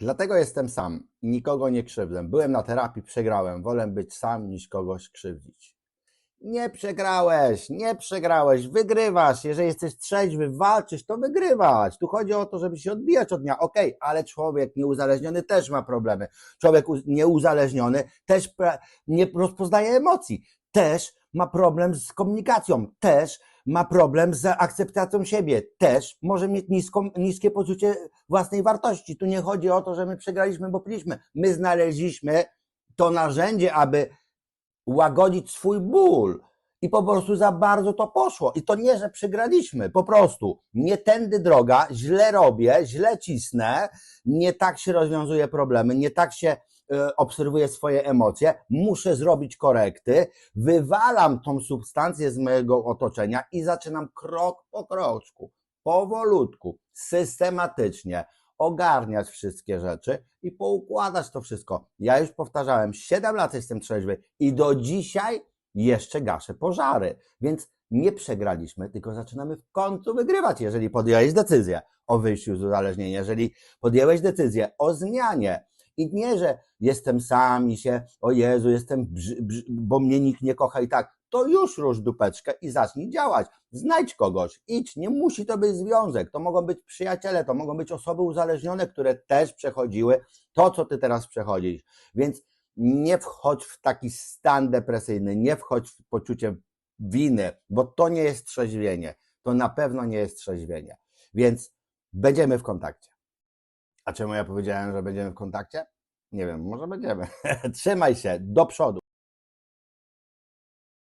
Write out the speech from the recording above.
Dlatego jestem sam i nikogo nie krzywdzę. Byłem na terapii, przegrałem. Wolę być sam niż kogoś krzywdzić. Nie przegrałeś, nie przegrałeś, wygrywasz. Jeżeli jesteś trzeźwy, walczysz, to wygrywać. Tu chodzi o to, żeby się odbijać od dnia. Okej, ale człowiek nieuzależniony też ma problemy. Człowiek nieuzależniony też nie rozpoznaje emocji. Też ma problem z komunikacją. Też ma problem z akceptacją siebie. Też może mieć niską, niskie poczucie własnej wartości. Tu nie chodzi o to, że my przegraliśmy, bo piliśmy. My znaleźliśmy to narzędzie, aby łagodzić swój ból. I po prostu za bardzo to poszło. I to nie, że przegraliśmy, po prostu. Nie tędy droga, źle robię, źle cisnę, nie tak się rozwiązuje problemy, nie tak się e, obserwuje swoje emocje, muszę zrobić korekty, wywalam tą substancję z mojego otoczenia i zaczynam krok po kroczku, powolutku, systematycznie ogarniać wszystkie rzeczy i poukładać to wszystko. Ja już powtarzałem, 7 lat jestem trzeźwy i do dzisiaj jeszcze gaszę pożary, więc nie przegraliśmy, tylko zaczynamy w końcu wygrywać, jeżeli podjąłeś decyzję o wyjściu z uzależnienia, jeżeli podjęłeś decyzję o zmianie. I nie, że jestem sam i się, o Jezu, jestem, bo mnie nikt nie kocha i tak. To już rusz dupeczkę i zacznij działać. Znajdź kogoś, idź. Nie musi to być związek. To mogą być przyjaciele, to mogą być osoby uzależnione, które też przechodziły to, co ty teraz przechodzisz. Więc nie wchodź w taki stan depresyjny, nie wchodź w poczucie winy, bo to nie jest trzeźwienie. To na pewno nie jest trzeźwienie. Więc będziemy w kontakcie. A czemu ja powiedziałem, że będziemy w kontakcie? Nie wiem, może będziemy. Trzymaj się, do przodu.